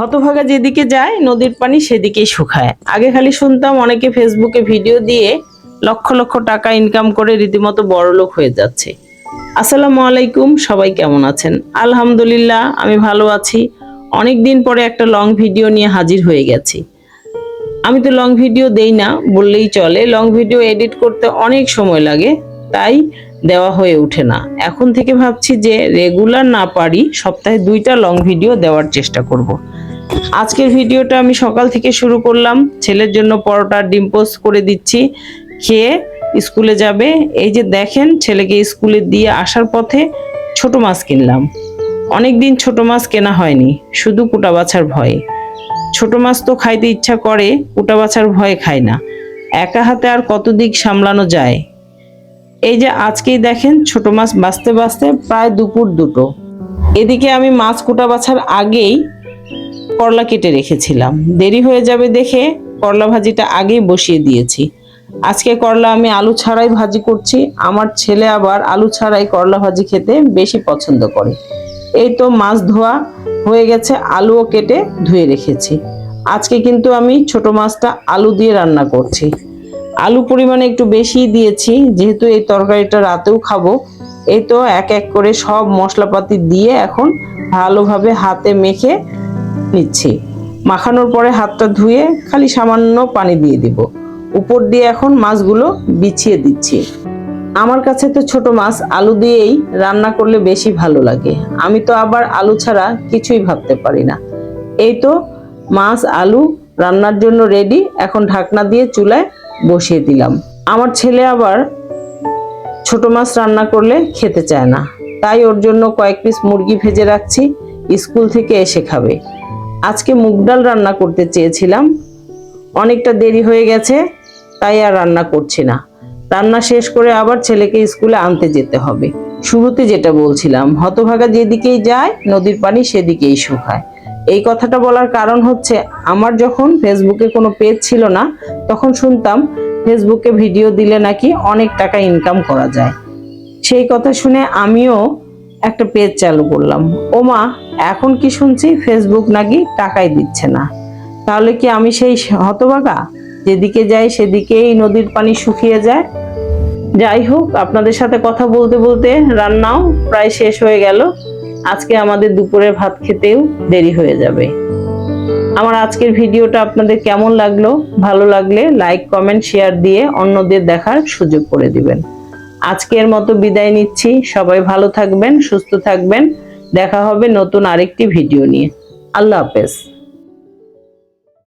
হতভাগা যেদিকে যায়, নদীর পানি সেদিকেই শুকায়। আগে খালি শুনতাম অনেকে ফেসবুকে ভিডিও দিয়ে লক্ষ লক্ষ টাকা ইনকাম করে রীতিমতো বড়লোক হয়ে যাচ্ছে। আসসালামু আলাইকুম, সবাই কেমন আছেন? আলহামদুলিল্লাহ, আমি ভালো আছি। অনেক দিন পরে একটা লং ভিডিও নিয়ে হাজির হয়ে গেছি। আমি তো লং ভিডিও দেই না, বললেই চলে। লং ভিডিও এডিট করতে অনেক সময় লাগে, তাই দেওয়া হয়ে ওঠে না। এখন থেকে ভাবছি যে রেগুলার না পারি, সপ্তাহে দুইটা লং ভিডিও দেওয়ার চেষ্টা করব। আজকের ভিডিওটা আমি সকাল থেকে শুরু করলাম। ছেলের জন্য পরোটা ডিম পোস্ট করে দিচ্ছি। খেয়ে স্কুলে যাবে। এই যে দেখেন, ছেলেকে স্কুলে দিয়ে আসার পথে ছোট মাছ কিনলাম। অনেক দিন ছোট মাছ কেনা হয়নি, শুধু কুটা বাছার ভয়ে। ছোট মাছ তো খাইতে ইচ্ছা করে, কুটা বাছার ভয়ে খায় না। একা হাতে আর কত দিক সামলানো যায়? এই যে আজকেই দেখেন, ছোট মাছ বাঁচতে বাঁচতে প্রায় দুপুর দুটো। এদিকে আমি মাছ কুটা বাছার আগেই করলা কেটে রেখেছিলাম। দেরি হয়ে যাবে দেখে করলা ভাজিটা আগেই বসিয়ে দিয়েছি। আজকে করলা আমি আলু ছাড়াই ভাজি করছি। আমার ছেলে আবার আলু ছাড়াই করলা ভাজি খেতে বেশি পছন্দ করে। এই তো মাছ ধোয়া হয়ে গেছে, আলুও কেটে ধুয়ে রেখেছি। আজকে কিন্তু আমি ছোট মাছটা আলু দিয়ে রান্না করছি। আলু পরিমাণে একটু বেশি দিয়েছি, যেহেতু এই তরকারিটা রাতেও খাব। এই তো এক এক করে সব মশলাপাতি দিয়ে এখন ভালোভাবে হাতে মেখে নিচ্ছি। মাখানোর পরে হাতটা ধুয়ে খালি সামান্য পানি দিয়ে দিব। উপর দিয়ে এখন মাছগুলো বিছিয়ে দিচ্ছি। আমার কাছে তো ছোট মাছ, আলু দিয়েই রান্না করলে বেশি ভালো লাগে। আমি তো আবার আলু ছাড়া কিছুই ভাবতে পারি না। এই তো মাছ, আলু রান্নার জন্য রেডি এখন ঢাকনা দিয়ে চুলায় বসিয়ে দিলাম। আমার ছেলে আবার ছোট মাছ রান্না করলে খেতে চায় না। তাই ওর জন্য কয়েক পিস মুরগি ভেজে রাখছি। স্কুল থেকে এসে খাবে। আজকে মুগ ডাল রান্না করতে চেয়েছিলাম। অনেকটা দেরি হয়ে গেছে, তাই আর রান্না করছি না। রান্না শেষ করে আবার ছেলেকে স্কুলে আনতে যেতে হবে। শুরুতে যেটা বলছিলাম, হতভাগা যেদিকেই যায়, নদীর পানি সেদিকেই শুকায়। এই কথাটা বলার কারণ হচ্ছে, আমার যখন ফেসবুকে কোনো পেজ ছিল না, তখন শুনতাম, ফেসবুকে ভিডিও দিলে নাকি অনেক টাকা ইনকাম করা যায়। সেই কথা শুনে আমিও একটা পেজ চালু করলাম। ওমা, এখন কি শুনছি? ফেসবুক নাকি টাকাই দিচ্ছে না। তাহলে কি আমি সেই হতভাগা? যেদিকে যাই সেদিকেই নদীর পানি শুকিয়ে যায়। যাই হোক, আপনাদের সাথে কথা বলতে বলতে রান্নাও প্রায় শেষ হয়ে গেল। আজকে আমাদের দুপুরের ভাত খেতেও দেরি হয়ে যাবে। আমার আজকের ভিডিওটা আপনাদের কেমন লাগল? ভালো লাগলে লাইক কমেন্ট শেয়ার দিয়ে অন্যদের দেখার সুযোগ করে দিবেন। আজকের মতো বিদায় নিচ্ছি। সবাই ভালো থাকবেন, সুস্থ থাকবেন। দেখা হবে নতুন আরেকটি ভিডিও নিয়ে। আল্লাহ হাফেজ।